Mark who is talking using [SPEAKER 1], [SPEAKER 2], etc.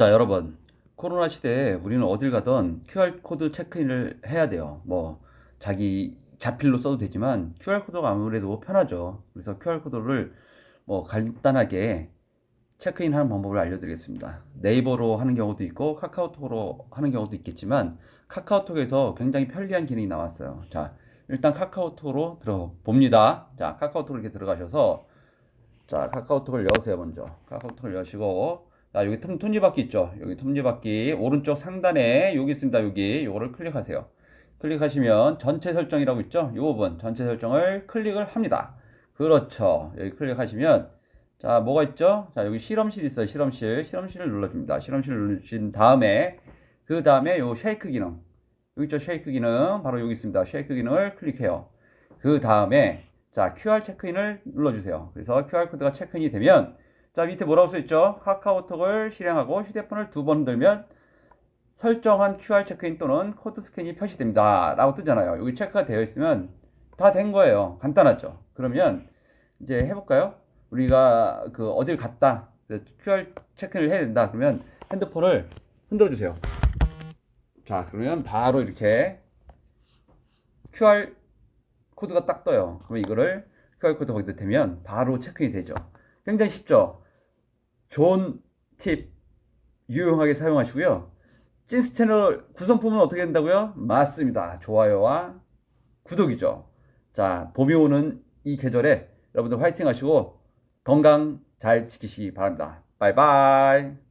[SPEAKER 1] 자, 여러분. 코로나 시대에 우리는 어딜 가든 QR코드 체크인을 해야 돼요. 뭐, 자기 자필로 써도 되지만 QR코드가 아무래도 편하죠. 그래서 QR코드를 뭐 간단하게 체크인 하는 방법을 알려드리겠습니다. 네이버로 하는 경우도 있고 카카오톡으로 하는 경우도 있겠지만 카카오톡에서 굉장히 편리한 기능이 나왔어요. 자, 일단 카카오톡으로 들어봅니다. 자, 카카오톡 이렇게 들어가셔서 자, 카카오톡을 여세요, 먼저. 카카오톡을 여시고 자, 여기 톱, 톱니바퀴 있죠? 여기 톱니바퀴 오른쪽 상단에 여기 있습니다. 여기 요거를 클릭하세요. 클릭하시면 전체 설정이라고 있죠? 요 부분 전체 설정을 클릭을 합니다. 그렇죠. 여기 클릭하시면 자, 뭐가 있죠? 자, 여기 실험실 있어요. 실험실. 실험실을 눌러줍니다. 실험실을 눌러주신 다음에 그 다음에 요 쉐이크 기능. 여기 있죠? 쉐이크 기능. 바로 여기 있습니다. 쉐이크 기능을 클릭해요. 그 다음에 자, QR 체크인을 눌러주세요. 그래서 QR 코드가 체크인이 되면 자, 밑에 뭐라고 써 있죠? 카카오톡을 실행하고 휴대폰을 두 번 들면 설정한 QR 체크인 또는 코드 스캔이 표시됩니다. 라고 뜨잖아요. 여기 체크가 되어 있으면 다 된 거예요. 간단하죠? 그러면 이제 해볼까요? 우리가 그 어딜 갔다. QR 체크인을 해야 된다. 그러면 핸드폰을 흔들어 주세요. 자, 그러면 바로 이렇게 QR 코드가 딱 떠요. 그러면 이거를 QR 코드 거기다 대면 바로 체크인이 되죠. 굉장히 쉽죠? 좋은 팁 유용하게 사용하시고요. 찐스 채널 구성품은 어떻게 된다고요? 맞습니다. 좋아요와 구독이죠. 자, 봄이 오는 이 계절에 여러분들 화이팅 하시고 건강 잘 지키시기 바랍니다. 바이바이.